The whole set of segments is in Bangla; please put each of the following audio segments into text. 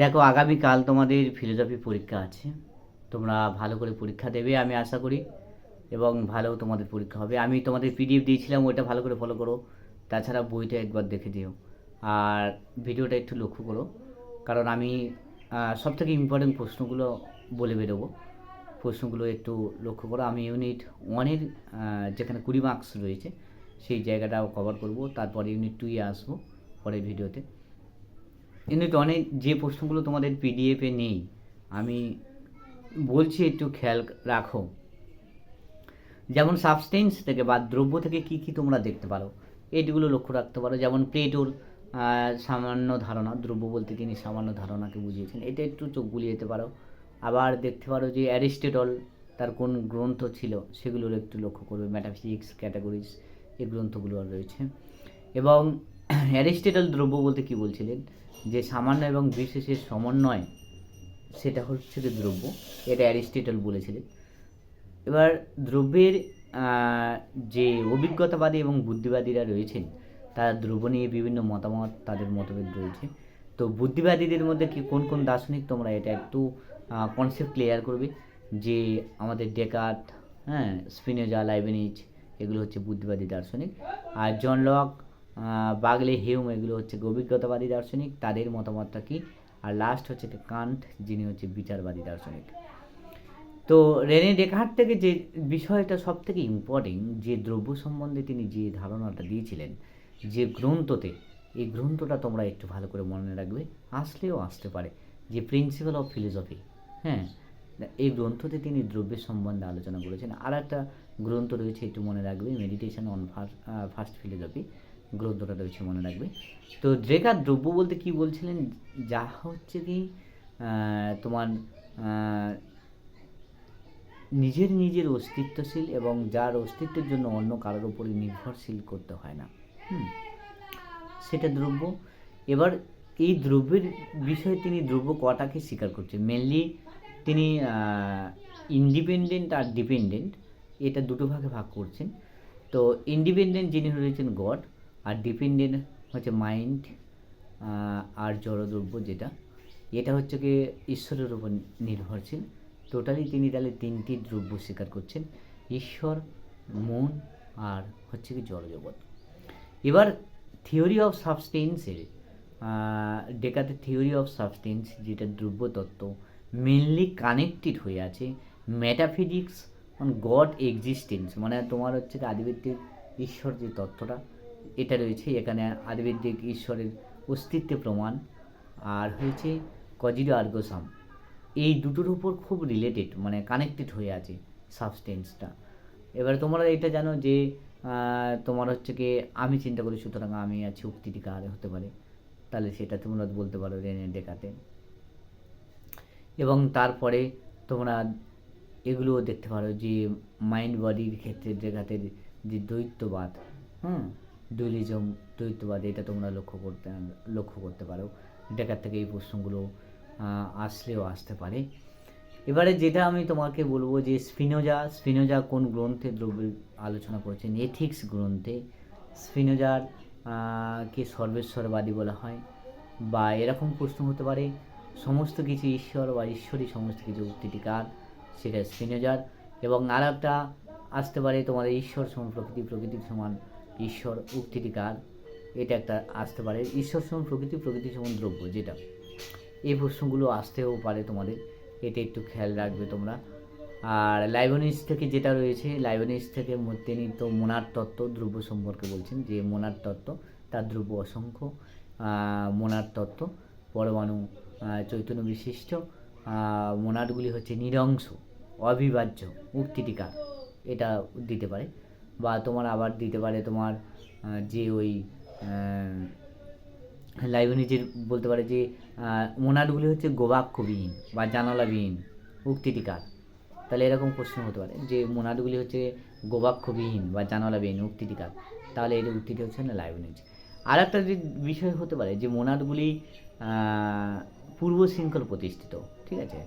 দেখো, আগামীকাল তোমাদের ফিলোসফি পরীক্ষা আছে। তোমরা ভালো করে পরীক্ষা দেবে, আমি আশা করি, এবং ভালো তোমাদের পরীক্ষা হবে। আমি তোমাদের পিডিএফ দিয়েছিলাম, ওইটা ভালো করে ফলো করো। তাছাড়া বইটা একবার দেখে দিও আর ভিডিওটা একটু লক্ষ্য করো, কারণ আমি সব থেকে ইম্পর্টেন্ট প্রশ্নগুলো বলে বেরোবো। প্রশ্নগুলো একটু লক্ষ্য করো। আমি ইউনিট ওয়ানের যেখানে কুড়ি মার্কস রয়েছে, সেই জায়গাটাও কভার করব। তারপর ইউনিট টুয়ে আসব পরের ভিডিওতে ইউনিট অনেক যে প্রশ্নগুলো তোমাদের পিডিএফে নেই, আমি বলছি একটু খেয়াল রাখো। যেমন সাবস্টেন্স থেকে বা দ্রব্য থেকে কি কি তোমরা দেখতে পারো এইগুলো লক্ষ্য রাখতে পারো। যেমন প্লেটোর সামান্য ধারণা, দ্রব্য বলতে তিনি সামান্য ধারণাকে বুঝিয়েছেন, এটা একটু চোখ বুলিয়ে যেতে পারো। আবার দেখতে পারো যে অ্যারিস্টেটল তার কোন গ্রন্থ ছিল, সেগুলোর একটু লক্ষ্য করবে ম্যাটাফিজিক্স ক্যাটাগরিজ এই গ্রন্থগুলো রয়েছে। এবং অ্যারিস্টেটল দ্রব্য বলতে কি বলছিলেন? যে সামান্য এবং বিশেষের সমন্বয়, সেটা হচ্ছে যে দ্রব্য। এটা অ্যারিস্টেটল বলেছিলেন। এবার দ্রব্যের যে অভিজ্ঞতাবাদী এবং বুদ্ধিবাদীরা রয়েছেন, তারা দ্রব্য নিয়ে বিভিন্ন মতামত, তাদের মতভেদ রয়েছে। তো বুদ্ধিবাদীদের মধ্যে কি, কোন কোন দার্শনিক তোমরা এটা একটু কনসেপ্ট ক্লিয়ার করবে? যে আমাদের ডেকার্ট হ্যাঁ স্পিনোজা, লাইবেনিজ, এগুলো হচ্ছে বুদ্ধিবাদী দার্শনিক। আর জন লক বাগলে, হিউম এগুলো হচ্ছে অভিজ্ঞতাবাদী দার্শনিক, তাদের মতামতটা কি? আর লাস্ট হচ্ছে কান্ট, যিনি হচ্ছে বিচারবাদী দার্শনিক। তো রেনে ডেকার্ট থেকে যে বিষয়টা সব থেকে ইম্পর্টেন্ট যে দ্রব্য সম্বন্ধে তিনি যে ধারণাটা দিয়েছিলেন, যে গ্রন্থতে, এই গ্রন্থটা তোমরা একটু ভালো করে মনে রাখবে, আসলেও আসতে পারে, যে প্রিন্সিপাল অফ ফিলোসফি হ্যাঁ? এই গ্রন্থতে তিনি দ্রব্যের সম্বন্ধে আলোচনা করেছেন। আর একটা গ্রন্থ রয়েছে, একটু মনে রাখবে meditation on first first philosophy গ্রন্থটা রয়েছে মনে রাখবে। তো ড্রেকার দ্রব্য বলতে কি বলছিলেন? যা হচ্ছে কি তোমার নিজের নিজের অস্তিত্বশীল এবং যার অস্তিত্বের জন্য অন্য কারোর উপরে নির্ভরশীল করতে হয় না। হুম, সেটা দ্রব্য। এবার এই দ্রব্যের বিষয়ে তিনি দ্রব্য কটাকে স্বীকার করছেন? মেনলি তিনি ইন্ডিপেন্ডেন্ট আর ডিপেন্ডেন্ট এটা দুটো ভাগে ভাগ করছেন। তো ইন্ডিপেন্ডেন্ট যিনি রয়েছেন গড আর ডিপেন্ডেন্ট হচ্ছে মাইন্ড আর জড়দ্রব্য যেটা, এটা হচ্ছে কি ঈশ্বরের উপর নির্ভরশীল। টোটালি তিনি তাহলে তিনটি দ্রব্য স্বীকার করছেন, ঈশ্বর, মন আর হচ্ছে কি জড়জগৎ। এবার থিওরি অফ সাবস্টেন্সের ডেকাতে থিওরি অফ সাবস্টেন্স যেটা দ্রব্য তত্ত্ব মেনলি কানেক্টেড হয়ে আছে মেটাফিজিক্স অন গড এক্সিস্টেন্স মানে তোমার হচ্ছে কি আদিবিদ্যিক ঈশ্বর যে তত্ত্বটা এটা রয়েছে এখানে আয়ুর্বেদিক ঈশ্বরের অস্তিত্বের প্রমাণ। আর হয়েছে কজিডো আর্গোসাম। এই দুটোর উপর খুব রিলেটেড মানে কানেক্টেড হয়ে আছে সাবস্টেন্সটা এবার তোমরা এটা জানো যে তোমার হচ্ছে কি, আমি চিন্তা করি সুতরাং আমি আছি উক্তিটি কার হতে পারে। তাহলে সেটা তোমরা বলতে পারো রেনে ডেকাতে। এবং তারপরে তোমরা এগুলোও দেখতে পারো যে মাইন্ড বডির ক্ষেত্রে ডেকাতে যে দ্বৈতবাদ হুম? ডুয়ালিজম দ্বৈতবাদ এটা তোমরা লক্ষ্য করতে লক্ষ্য করতে পারো। ডেকার থেকে এই প্রশ্নগুলো আসলেও আসতে পারে। এবারে যেটা আমি তোমাকে বলব যে স্পিনোজা স্পিনোজা কোন গ্রন্থে দ্রব্য আলোচনা করেছেন? এথিক্স গ্রন্থে। স্পিনোজার কে সর্বেশ্বরবাদী বলা হয়, বা এরকম প্রশ্ন হতে পারে, সমস্ত কিছু ঈশ্বর বা ঈশ্বরই সমস্ত কিছু উক্তিটিকার সেটা স্পিনোজার। এবং আর একটা আসতে পারে তোমাদের ঈশ্বর সমান প্রকৃতি, প্রকৃতির সমান ঈশ্বর উক্তিটিকার এটা একটা আসতে পারে। ঈশ্বর সমান প্রকৃতি প্রকৃতি সমান দ্রব্য, যেটা। এই প্রশ্নগুলো আসতেও পারে তোমাদের। এটা একটু খেয়াল রাখবে তোমরা। আর লাইবনিস থেকে যেটা রয়েছে লাইবনিস থেকে ম- তিনি তো মোনার তত্ত্ব, দ্রব্য সম্পর্কে বলছেন যে মোনার তত্ত্ব, তার দ্রব্য অসংখ্য। মোনার তত্ত্ব, পরমাণু চৈতন্য বিশিষ্ট। মোনারগুলি হচ্ছে নিরংশ, অবিভাজ্য মুক্তিটিকা এটা দিতে পারে। বা তোমার আবার দিতে পারে তোমার যে ওই লাইব্রেরিজের বলতে পারে যে আহ, মোনারগুলি হচ্ছে গোবাক্ষবিহীন বা জানালাবিহীন উক্তিটিকার। তাহলে এরকম প্রশ্ন হতে পারে যে মোনারগুলি হচ্ছে গোবাক্ষবিহীন বা জানালাবিহীন উক্তিটিকার। তাহলে এর উক্তিটি হচ্ছে না লাইব্রেরিজ আর একটা যে বিষয় হতে পারে যে মোনারগুলি আহ, পূর্ব শৃঙ্খল প্রতিষ্ঠিত ঠিক আছে?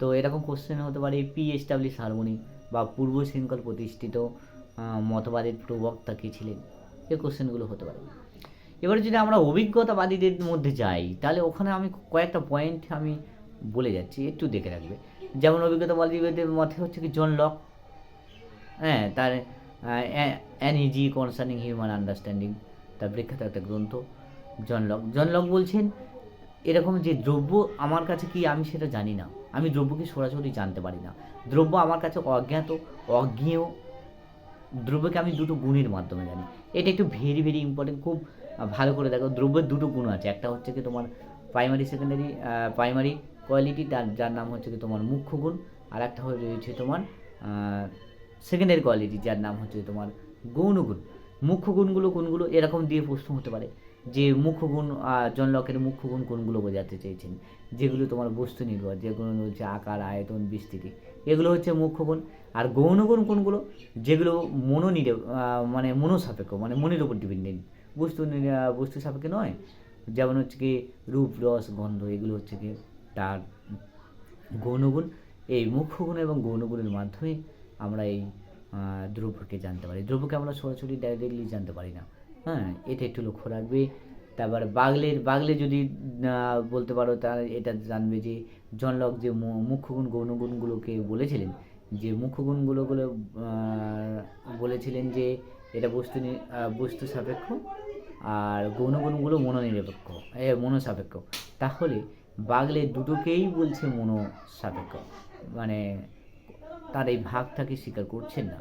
তো এরকম কোশ্চেন হতে পারে পি এস্টাবলিশ হারমোনি বা পূর্ব শৃঙ্খল প্রতিষ্ঠিত মতবাদের প্রবক্তা কে ছিলেন? এই কোশ্চেনগুলো হতে পারে। এবারে যদি আমরা অভিজ্ঞতাবাদীদের মধ্যে যাই, তাহলে ওখানে আমি কয়েকটা পয়েন্ট আমি বলে যাচ্ছি, একটু দেখে রাখবে। যেমন অভিজ্ঞতাবাদীদের মধ্যে হচ্ছে কি, জন লক হ্যাঁ তার an essay concerning human understanding তার বিখ্যাত একটা গ্রন্থ, জন লক। জন লক বলছেন, এরকম যে দ্রব্য আমার কাছে কি আমি সেটা জানি না। আমি দ্রব্যকে সরাসরি জানতে পারি না। দ্রব্য আমার কাছে অজ্ঞাত, অজ্ঞেয় দ্রব্যকে আমি দুটো গুণের মাধ্যমে জানি। এটা একটু ভেরি ভেরি ইম্পর্টেন্ট খুব ভালো করে দেখো দ্রব্যের দুটো গুণ আছে। একটা হচ্ছে কি তোমার প্রাইমারি সেকেন্ডারি প্রাইমারি কোয়ালিটি তার যার নাম হচ্ছে কি তোমার মুখ্য গুণ। আর একটা রয়েছে তোমার সেকেন্ডারি কোয়ালিটি যার নাম হচ্ছে তোমার গৌণ গুণ। মুখ্য গুণগুলো কোনগুলো? এরকম দিয়ে প্রশ্ন হতে পারে যে মুখ্য গুণ আহ, জন লকের মুখ্য গুণ কোনগুলো বোঝাতে চেয়েছেন? যেগুলো তোমার বস্তু নির্ভর যেগুলো হচ্ছে আকার আয়তন বিস্তৃতি। এগুলো হচ্ছে মুখ্য গুণ। আর গৌণ গুণ কোনগুলো? যেগুলো মনো নিরে আহ, মানে মনোসাপেক্ষ মানে মনের উপর ডিপেন্ডেন্ট বস্তু বস্তু সাপেক্ষে নয়। যেমন হচ্ছে কি রূপ রস গন্ধ এগুলো হচ্ছে কি তার গৌণগুণ এই মুখ্য গুণ এবং গৌণগুণের মাধ্যমে আমরা এই দ্রব্যকে জানতে পারি। দ্রব্যকে আমরা সরাসরি ডাইরেক্টলি জানতে পারি না। হ্যাঁ এটা একটু লক্ষ্য রাখবে। তারপর বাগলের বাগলে যদি বলতে পারো তাহলে এটা জানবে যে জনলক যে মু- মুখ্য গুণ গৌণগুণগুলোকে বলেছিলেন যে মুখ্য গুণগুলো গুলো, বলেছিলেন যে এটা বস্তু বস্তু সাপেক্ষ আর গৌণগুণগুলো মনোনিরপেক্ষ এ মনোসাপেক্ষ। তাহলে বাগলে দুটোকেই বলছে মনোসাপেক্ষ। মানে তার এই ভাগটাকে স্বীকার করছেন না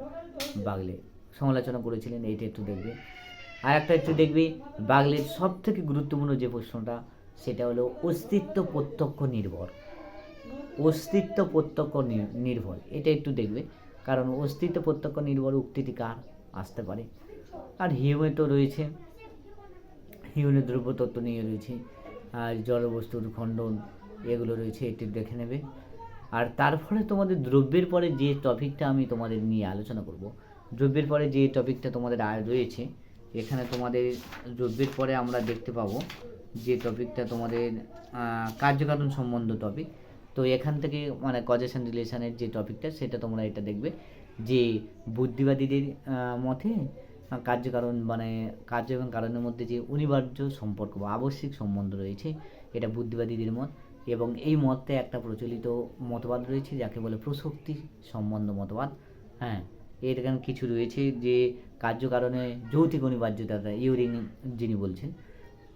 বাগলে সমালোচনা করেছিলেন এইটা একটু দেখবে। আর একটা একটু দেখবি বাগলের সব থেকে গুরুত্বপূর্ণ যে প্রশ্নটা, সেটা হলো অস্তিত্ব প্রত্যক্ষ নির্ভর। অস্তিত্ব প্রত্যক্ষ নির্ভর, এটা একটু দেখবে। কারণ অস্তিত্ব প্রত্যক্ষ নির্ভর উক্তিটি কার? আসতে পারে। আর হিউমে তো রয়েছে হিউনের দ্রব্যতত্ত্ব নিয়ে রয়েছে, আর জলবস্তুর খণ্ডন, এগুলো রয়েছে, এটি দেখে নেবে। আর তারপরে তোমাদের দ্রব্যের পরে যে টপিকটা আমি তোমাদের নিয়ে আলোচনা করব, দ্রব্যের পরে যে টপিকটা তোমাদের আর রয়েছে এখানে তোমাদের দ্রব্যের পরে আমরা দেখতে পাবো যে টপিকটা তোমাদের কার্যকারণ সম্বন্ধ টপিক তো এখান থেকে মানে কজেশন রিলেশনের যে টপিকটা সেটা তোমরা এটা দেখবে যে বুদ্ধিবাদীদের মতে কার্যকারণ মানে কার্য এবং কারণের মধ্যে যে অনিবার্য সম্পর্ক বা আবশ্যিক সম্বন্ধ রয়েছে, এটা বুদ্ধিবাদীদের মত এবং এই মতে একটা প্রচলিত মতবাদ রয়েছে, যাকে বলে প্রসক্তি সম্বন্ধ মতবাদ। হ্যাঁ। এর এখানে কিছু রয়েছে যে কার্যকারণে যৌতিক অনিবার্যতা ইউরিং যিনি বলছেন।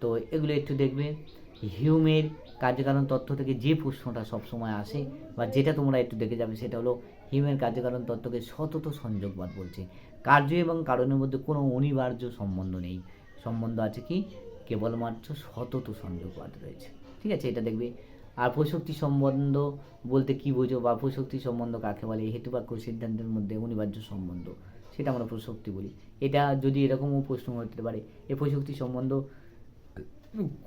তো এগুলো একটু দেখবে। হিউমের কার্যকারণ তত্ত্ব থেকে যে প্রশ্নটা সবসময় আসে বা যেটা তোমরা একটু দেখে যাবে, সেটা হলো হিউমের কার্যকারণ তত্ত্বকে সতত সংযোগবাদ বলছে। কার্য এবং কারণের মধ্যে কোনো অনিবার্য সম্বন্ধ নেই। সম্বন্ধ আছে কি? কেবলমাত্র সতত সংযোগবাদ রয়েছে। ঠিক আছে, এটা দেখবে। আর প্রশক্তি সম্বন্ধ বলতে কি বোঝো বা প্রশক্তি সম্বন্ধ কাকে বলে? হেতু বাক্য সিদ্ধান্তের মধ্যে অনিবার্য সম্বন্ধ। সেটা আমরা প্রশক্তি বলি। এটা যদি এরকমও প্রশ্ন হতে পারে এই প্রশক্তি সম্বন্ধ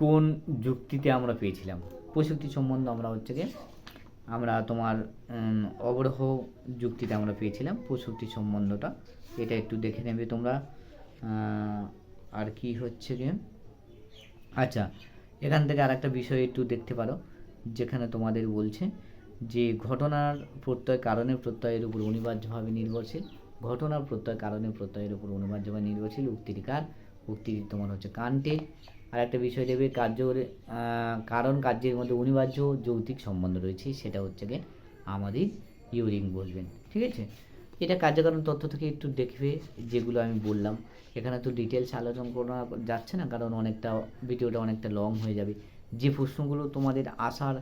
কোন যুক্তিতে আমরা পেয়েছিলাম? প্রশক্তি সম্বন্ধ আমরা হচ্ছে গিয়ে, আমরা তোমার অবরোহ যুক্তিতে আমরা পেয়েছিলাম প্রশক্তি সম্বন্ধটা। এটা একটু দেখে নেবে তোমরা। আর কি হচ্ছে গিয়ে? আচ্ছা এখান থেকে আরেকটা বিষয় একটু দেখতে পারো। যেখানে তোমাদের বলছে যে ঘটনার প্রত্যয় কারণে প্রত্যয়ের উপর অনিবার্যভাবে নির্ভরশীল। ঘটনার প্রত্যয় কারণে প্রত্যয়ের উপর অনিবার্যভাবে নির্ভরশীল। উক্তিটি কার? উক্তিটি তোমার হচ্ছে কান্টে। আর একটা বিষয় দেবে কার্য কারণ কার্যের মধ্যে অনিবার্য যৌতিক সম্বন্ধ রয়েছে, সেটা হচ্ছে গিয়ে আমাদের ইউরিং বলবেন। ঠিক আছে? এটা কার্যকারণ তথ্য থেকে একটু দেখবে, যেগুলো আমি বললাম। এখানে তো ডিটেলস আলোচনা করা যাচ্ছে না, কারণ অনেকটা ভিডিওটা অনেকটা লং হয়ে যাবে। যে প্রশ্নগুলো তোমাদের আসার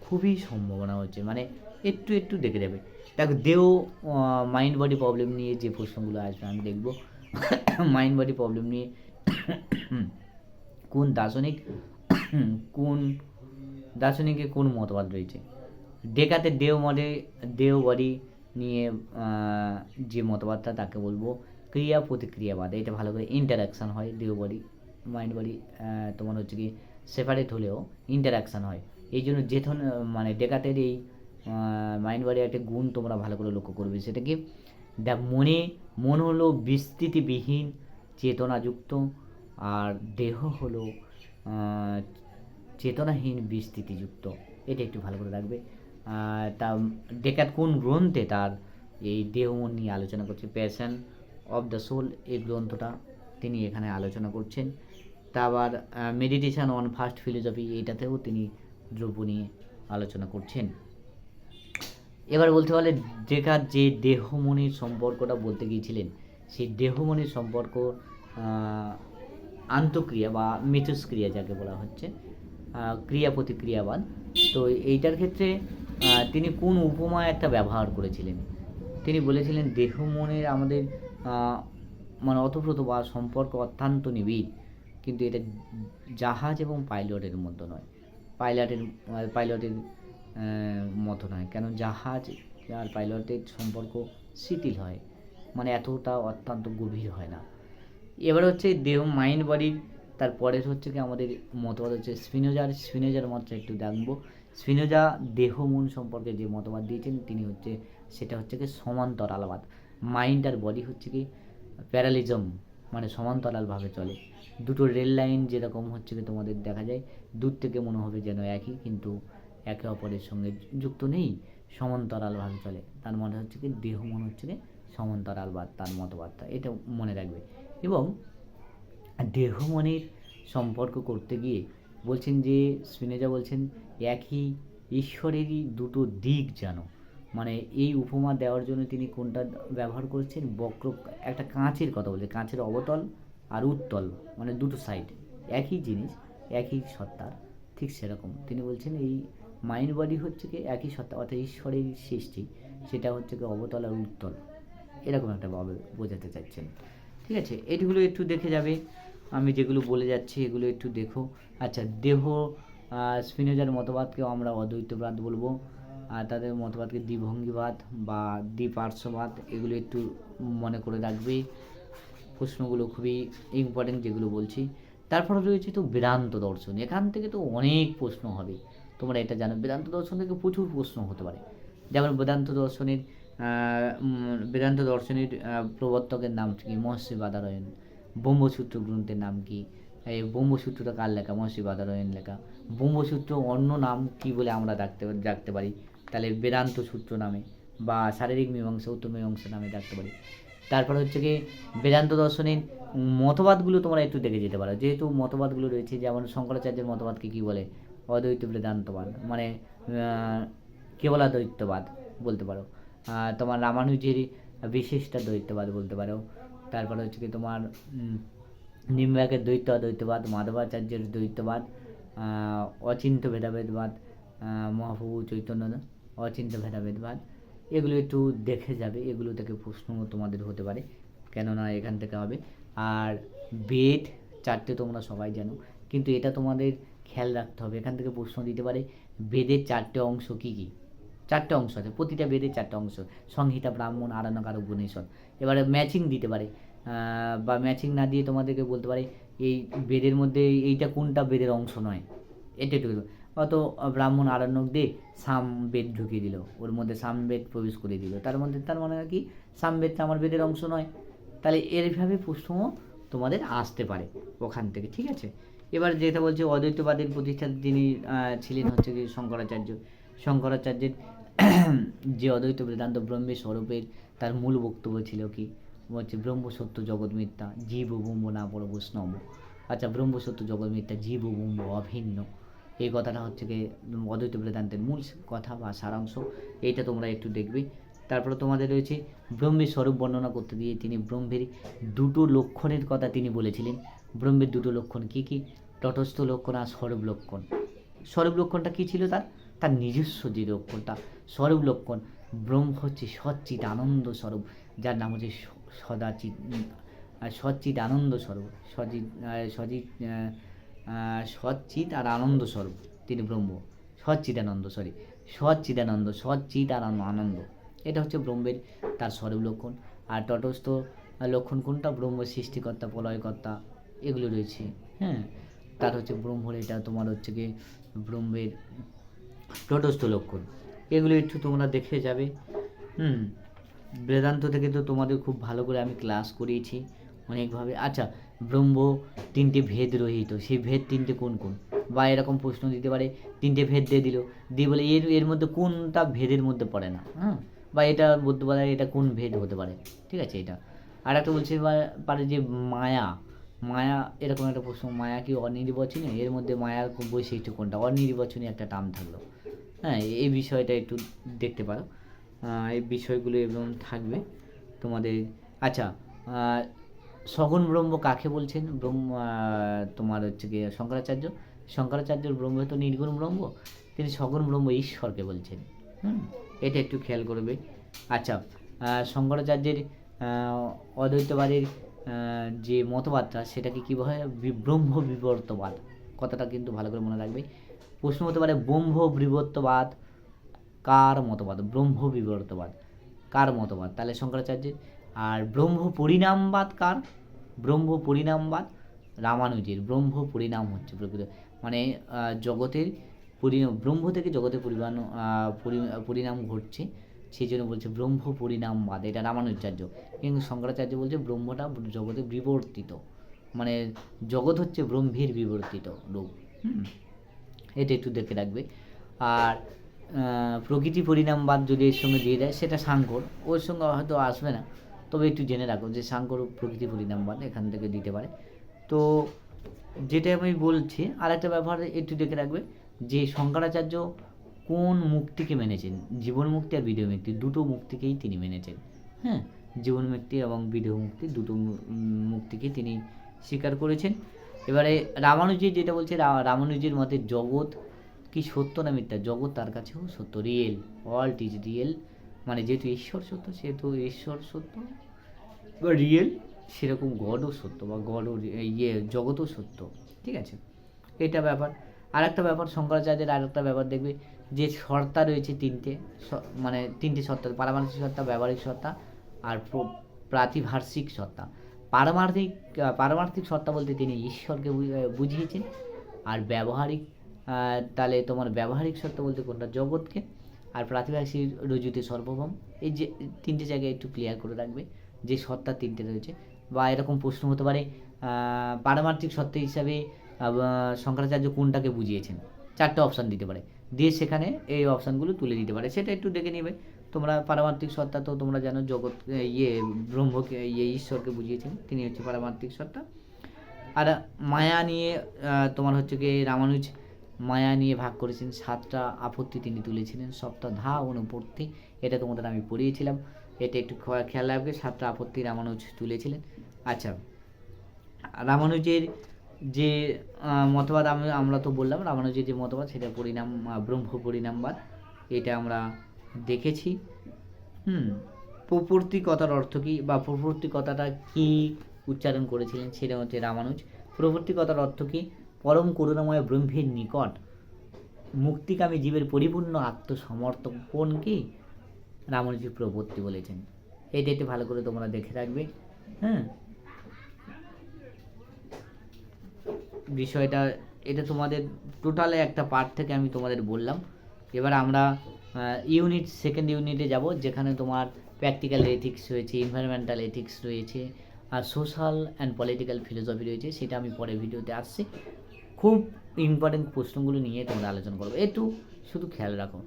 খুবই সম্ভাবনা হচ্ছে মানে একটু একটু দেখে যাবে। দেখো দেও মাইন্ড বডি প্রবলেম নিয়ে যে প্রশ্নগুলো আসবে, আমি দেখব। মাইন্ড বডি প্রবলেম নিয়ে কোন দার্শনিক, কোন দার্শনিকের কোন মতবাদ রয়েছে? ডেকাতে দেও মডে দেও বডি নিয়ে যে মতবাদটা তাকে বলব ক্রিয়া প্রতিক্রিয়াবাদ এটা ভালো করে ইন্টারাকশান হয়, দেহ বডি মাইন্ড বডি তোমার হচ্ছে কি সেপারেট হলেও ইন্টারাকশান হয়। এই জন্য যে মানে ডেকাতের এই মাইন্ড বডি একটা গুণ তোমরা ভালো করে লক্ষ্য করবে। সেটা কি দেখ, মনে মন হলো বিস্তৃতিবিহীন চেতনাযুক্ত আর দেহ হলো চেতনাহীন বিস্তৃতিযুক্ত। এটা একটু ভালো করে রাখবে। তা ডেকাত কোন গ্রন্থে তার এই দেহ মন নিয়ে আলোচনা করছে? প্যাশন অফ দ্য সোল এই গ্রন্থটা তিনি এখানে আলোচনা করছেন। তা আবার মেডিটেশন অন ফার্স্ট ফিলোসফি এইটাতেও তিনি দ্রব্য নিয়ে আলোচনা করছেন। এবার বলতে পারলে ডেকার যে দেহ মনির সম্পর্কটা বলতে গিয়েছিলেন, সেই দেহ মনির সম্পর্ক আন্তঃক্রিয়া বা মিথস্ক্রিয়া যাকে বলা হচ্ছে ক্রিয়া প্রতিক্রিয়াবাদ তো এইটার ক্ষেত্রে তিনি কোন উপমা একটা ব্যবহার করেছিলেন? তিনি বলেছিলেন দেহ মনের আমাদের মানে অতপ্রত বা সম্পর্ক অত্যন্ত নিবিড়। কিন্তু এটা জাহাজ এবং পাইলটের মতো নয়। পাইলটের পাইলটের মতো নয়। কেন জাহাজ আর পাইলটের সম্পর্ক শিথিল হয়। মানে এতটা অত্যন্ত গভীর হয় না। এবার হচ্ছে দেহ মাইন্ড বডির তারপরের হচ্ছে কি আমাদের মতবাদ হচ্ছে স্পিনোজার। স্পিনোজার মতটা একটু দেখব। স্পিনোজা দেহ মন সম্পর্কে যে মতবাদ দিয়েছেন, তিনি হচ্ছে, সেটা হচ্ছে কি সমান্তরালবাদ। মাইন্ড আর বডি হচ্ছে কি প্যারালিজম মানে সমান্তরালভাবে চলে। দুটো রেল লাইন যেরকম হচ্ছে কি তোমাদের দেখা যায়, দূর থেকে মনে হবে যেন একই, কিন্তু একে অপরের সঙ্গে যুক্ত নেই, সমান্তরালভাবে চলে। তার মানে হচ্ছে কি দেহ মন হচ্ছে কি সমান্তরালবাদ তার মতবাদটা, এটা মনে রাখবে। এবং দেহ মনের সম্পর্ক করতে গিয়ে বলছেন যে স্পিনেজা বলছেন, একই ঈশ্বরেরই দুটো দিক যেন। মানে এই উপমা দেওয়ার জন্য তিনি কোনটা ব্যবহার করছেন? বক্র, একটা কাঁচের কথা বলছে, কাঁচের অবতল আর উত্তল মানে দুটো সাইড একই জিনিস, একই সত্তার, ঠিক সেরকম। তিনি বলছেন এই মাইন্ড বডি হচ্ছে কি, একই সত্তা, অর্থাৎ ঈশ্বরের সৃষ্টি, সেটা হচ্ছে কি অবতল আর উত্তল। এরকম একটা ভাবে বোঝাতে চাইছেন ঠিক আছে, এগুলো একটু দেখে যাবে। আমি যেগুলো বলে যাচ্ছি, এগুলো একটু দেখো। আচ্ছা দেহ স্পিনোজার মতবাদকেও আমরা অদ্বৈতবাদ বলব। আর তাদের মতবাদকে দ্বিভঙ্গিবাদ বা দ্বিপার্শ্ববাদ, এগুলো একটু মনে করে রাখবে। প্রশ্নগুলো খুবই ইম্পর্টেন্ট যেগুলো বলছি। তারপরে রয়েছে তো বেদান্ত দর্শন। এখান থেকে তো অনেক প্রশ্ন হবে। তোমরা এটা জানো, বেদান্ত দর্শন থেকে প্রচুর প্রশ্ন হতে পারে। যেমন বেদান্ত দর্শনের বেদান্ত দর্শনের প্রবর্তকের নাম কি? মহর্ষি বাদারয়ন ব্রহ্মসূত্র গ্রন্থের নাম কি? এই ব্রহ্মসূত্রটা কার লেখা? মহর্ষি বাদারয়ন লেখা। ব্রহ্মসূত্র অন্য নাম কি বলে আমরা ডাকতে ডাকতে পারি? তাহলে বেদান্ত সূত্র নামে বা শারীরিক মীমাংসা উত্তর মীমাংসা নামে ডাকতে পারি তারপর হচ্ছে কি বেদান্ত দর্শনের মতবাদগুলো তোমরা একটু দেখে যেতে পারো। যেহেতু মতবাদগুলো রয়েছে যেমন শঙ্করাচার্যের মতবাদকে কী বলে? অদ্বৈত বেদান্তবাদ মানে আহ, কেবলাদ্বৈতবাদ বলতে পারো। তোমার রামানুজের বিশিষ্ট দ্বৈতবাদ বলতে পারো। তারপরে হচ্ছে কি তোমার নিম্বাকের দ্বৈত অদ্বৈতবাদ মাধবাচার্যের দ্বৈতবাদ অচিন্ত ভেদাভেদবাদ মহাপ্রভু চৈতন্য অচিন্ত ভেদাভেদবাদ এগুলো একটু দেখে যাবে, এগুলো থেকে প্রশ্ন তোমাদের হতে পারে, কেননা এখান থেকে হবে। আর বেদ চারটে তোমরা সবাই জানো, কিন্তু এটা তোমাদের খেয়াল রাখতে হবে, এখান থেকে প্রশ্ন দিতে পারে, বেদের চারটে অংশ কী কী? চারটে অংশ আছে, প্রতিটা বেদের চারটে অংশ, সংহিতা, ব্রাহ্মণ আরণ্যক আর উপনিষদ। এবারে ম্যাচিং দিতে পারে বা ম্যাচিং না দিয়ে তোমাদেরকে বলতে পারে, এই বেদের মধ্যে এইটা কোনটা বেদের অংশ নয়, এটা একটু অত ব্রাহ্মণ আরণ্যক দিয়ে সামবেদ ঢুকিয়ে দিল। ওর মধ্যে সামবেদ প্রবেশ করে দিল। তার মধ্যে তার মনে হয় কি? সাম বেদটা আমার বেদের অংশ নয়। তাহলে এরভাবে প্রশ্নও তোমাদের আসতে পারে ওখান থেকে, ঠিক আছে? এবার যেটা বলছে অদ্বৈতবাদের প্রতিষ্ঠাতা যিনি ছিলেন হচ্ছে কি শঙ্করাচার্য। শঙ্করাচার্যের যে অদ্বৈত বেদান্ত ব্রহ্মের স্বরূপের তার মূল বক্তব্য ছিল কি? হচ্ছে ব্রহ্ম সত্য জগৎ মিথ্যা জীব ব্রহ্ম না বড় বৈষ্ণব আচ্ছা ব্রহ্ম সত্য জগৎ মিথ্যা জীব ব্রহ্ম অভিন্ন। এই কথাটা হচ্ছে কি অদ্বৈত বেদান্তের মূল কথা বা সারাংশ, এইটা তোমরা একটু দেখবে। তারপরে তোমাদের রয়েছে ব্রহ্মের স্বরূপ বর্ণনা করতে গিয়ে তিনি ব্রহ্মের দুটো লক্ষণের কথা তিনি বলেছিলেন। ব্রহ্মের দুটো লক্ষণ কি কি? তটস্থ লক্ষণ আর স্বরূপ লক্ষণ। স্বরূপ লক্ষণটা কী ছিল তার? তার নিজস্ব যে লক্ষণটা, স্বরূপ লক্ষণ, ব্রহ্ম হচ্ছে সচ্চিত আনন্দ স্বরূপ, যার নাম হচ্ছে সদাচিত সচ্চিত আনন্দ স্বরূপ সজিত সজিত সচ্চিত আর আনন্দ স্বরূপ, তিনি ব্রহ্ম। সচ্চিদানন্দ সরি সচ্চিদানন্দ সচ্চিত আর আনন্দ। এটা হচ্ছে ব্রহ্মের তার স্বরূপ লক্ষণ। আর তটস্থ লক্ষণ কোনটা? ব্রহ্ম সৃষ্টিকর্তা, প্রলয়কর্তা, এগুলো রয়েছে। হ্যাঁ? তার হচ্ছে ব্রহ্মর, এটা তোমার হচ্ছে কি ব্রহ্মের তটস্থ লক্ষণ। এগুলো একটু তোমরা দেখে যাবে। হুম? বেদান্ত থেকে তো তোমাদের খুব ভালো করে আমি ক্লাস করিয়েছি অনেকভাবে। আচ্ছা ব্রহ্ম তিনটে ভেদ রহিত, সেই ভেদ তিনটে কোন কোন? বা এরকম প্রশ্ন দিতে পারে, তিনটে ভেদ দিয়ে দিল, দিয়ে বলে এর এর মধ্যে কোনটা ভেদের মধ্যে পড়ে না হ্যাঁ বা এটা বলতে পারে, এটা কোন ভেদ হতে পারে, ঠিক আছে এটা? আর একটা বলছে পারে যে মায়া মায়া এরকম একটা প্রশ্ন, মায়া কি অনির্বাচনী এর মধ্যে মায়ার বৈশিষ্ট্য কোনটা? অনির্বাচনী একটা টার্ম থাকল হ্যাঁ? এই বিষয়টা একটু দেখতে পারো এই বিষয়গুলো এবং থাকবে তোমাদের আচ্ছা সগুণ ব্রহ্ম কাকে বলছেন? ব্রহ্ম তোমার হচ্ছে গিয়ে শঙ্করাচার্য। শঙ্করাচার্যর ব্রহ্ম তো নির্গুণ ব্রহ্ম, তিনি সগুণ ব্রহ্ম ঈশ্বরকে বলছেন। হুম? এটা একটু খেয়াল করবে। আচ্ছা শঙ্করাচার্যের অদ্বৈতবাদের যে মতবাদটা, সেটাকে কী বলা ব্রহ্ম বিবর্তবাদ। কথাটা কিন্তু ভালো করে মনে রাখবে। প্রশ্ন হতে পারে, ব্রহ্ম বিবর্তবাদ কার মতবাদ? ব্রহ্ম বিবর্তবাদ কার মতবাদ? তাহলে শঙ্করাচার্যের আর ব্রহ্ম পরিণামবাদ কার? ব্রহ্ম পরিণামবাদ রামানুজের। ব্রহ্ম পরিণাম হচ্ছে প্রকৃত। মানে জগতের পরিণাম ব্রহ্ম থেকে জগতের পরিমাণ পরিণাম ঘটছে। সেই জন্য বলছে ব্রহ্ম পরিণামবাদ এটা রামানুজাচার্য কিন্তু শঙ্করাচার্য বলছে ব্রহ্মটা জগতে বিবর্তিত। মানে জগৎ হচ্ছে ব্রহ্মের বিবর্তিত রূপ। এটা একটু দেখে রাখবে। আর প্রকৃতি পরিণামবাদ যদি এর সঙ্গে দিয়ে দেয়, সেটা সাংকর ওর সঙ্গে হয়তো আসবে না। তবে একটু জেনে রাখো যে সাংকর প্রকৃতি পরিণামবাদ এখান থেকে দিতে পারে। তো যেটা আমি বলছি আর একটা ব্যাপার একটু দেখে রাখবে যে শঙ্করাচার্য কোন মুক্তিকে মেনেছেন? জীবন মুক্তি আর বিদেহ মুক্তি, দুটো মুক্তিকেই তিনি মেনেছেন। হ্যাঁ জীবন মুক্তি এবং বিদেহ মুক্তি দুটো মুক্তিকে তিনি স্বীকার করেছেন। এবারে রামানুজি যেটা বলছে রামানুজির মতে জগৎ কি সত্য না মিথ্যা? জগৎ তার কাছেও সত্য রিয়েল ওয়ার্ল্ড ইজ রিয়েল মানে যেহেতু ঈশ্বর সত্য সেহেতু ঈশ্বর সত্য বা রিয়েল সেরকম গডও সত্য বা গডও ইয়ে জগতও সত্য ঠিক আছে? এটা ব্যাপার। আর একটা ব্যাপার শঙ্করাচার্যের আর একটা ব্যাপার দেখবে যে সত্তা রয়েছে তিনটে মানে তিনটে সত্তা পারমার্থিক সত্তা ব্যবহারিক সত্তা আর প্রাতিভার্ষিক সত্তা পারমার্থিক পারমার্থিক সত্তা বলতে তিনি ঈশ্বরকে বুঝিয়েছেন। আর ব্যবহারিক তাহলে তোমার ব্যবহারিক সত্তা বলতে কোনটা? জগৎকে? আর প্রাতিভাষিক রজুতে সর্বভম এই যে তিনটে জায়গায় একটু ক্লিয়ার করে রাখবে যে সত্তা তিনটে রয়েছে বা এরকম প্রশ্ন হতে পারে পারমার্থিক সত্তা হিসাবে শঙ্করাচার্য কোনটাকে বুঝিয়েছেন? চারটে অপশান দিতে পারে। দিয়ে সেখানে এই অপশানগুলো তুলে দিতে পারে। সেটা একটু দেখে নেবে। তোমরা পারমার্থিক সত্তা তো তোমরা জানো, জগৎ ইয়ে ব্রহ্মকে ইয়ে ঈশ্বরকে বুঝিয়েছেন। তিনি হচ্ছে পারমার্থিক সত্তা আর মায়া নিয়ে তোমার হচ্ছে কি রামানুজ মায়া নিয়ে ভাগ করেছেন, সাতটা আপত্তি তিনি তুলেছিলেন সপ্তাহ ধা অনুপত্তি এটা তোমাদের আমি পড়িয়েছিলাম। এটা একটু খেয়াল রাখবে, সাতটা আপত্তি রামানুজ তুলেছিলেন। আচ্ছা রামানুজের যে মতবাদ, আমি, আমরা তো বললাম, রামানুজের যে মতবাদ, সেটা পরিণাম ব্রহ্ম পরিণামবাদ, এটা আমরা দেখেছি। হুম প্রপূর্তি কথার অর্থ কী বা প্রপূর্তি কথাটা কী উচ্চারণ করেছিলেন, সেটা হচ্ছে রামানুজ। প্রপূর্তি কথার অর্থ কী? পরম করুণাময় ব্রহ্মের নিকট মুক্তিকামী জীবের পরিপূর্ণ আত্মসমর্পণকে রামানুজি প্রপত্তি বলেছেন। এটা একটু ভালো করে তোমরা দেখে রাখবে। হ্যাঁ? বিষয়টা, এটা তোমাদের টোটালে একটা পার্ট থেকে আমি তোমাদের বললাম। এবার আমরা ইউনিট সেকেন্ড ইউনিটে যাব, যেখানে তোমার প্র্যাকটিক্যাল এথিক্স রয়েছে এনভায়রনমেন্টাল এথিক্স রয়েছে, আর সোশ্যাল অ্যান্ড পলিটিক্যাল ফিলোসফি রয়েছে, সেটা আমি পরে ভিডিওতে আসছি। খুব ইম্পর্টেন্ট প্রশ্নগুলো নিয়ে তোমরা আলোচনা করব। একটু শুধু খেয়াল রাখো।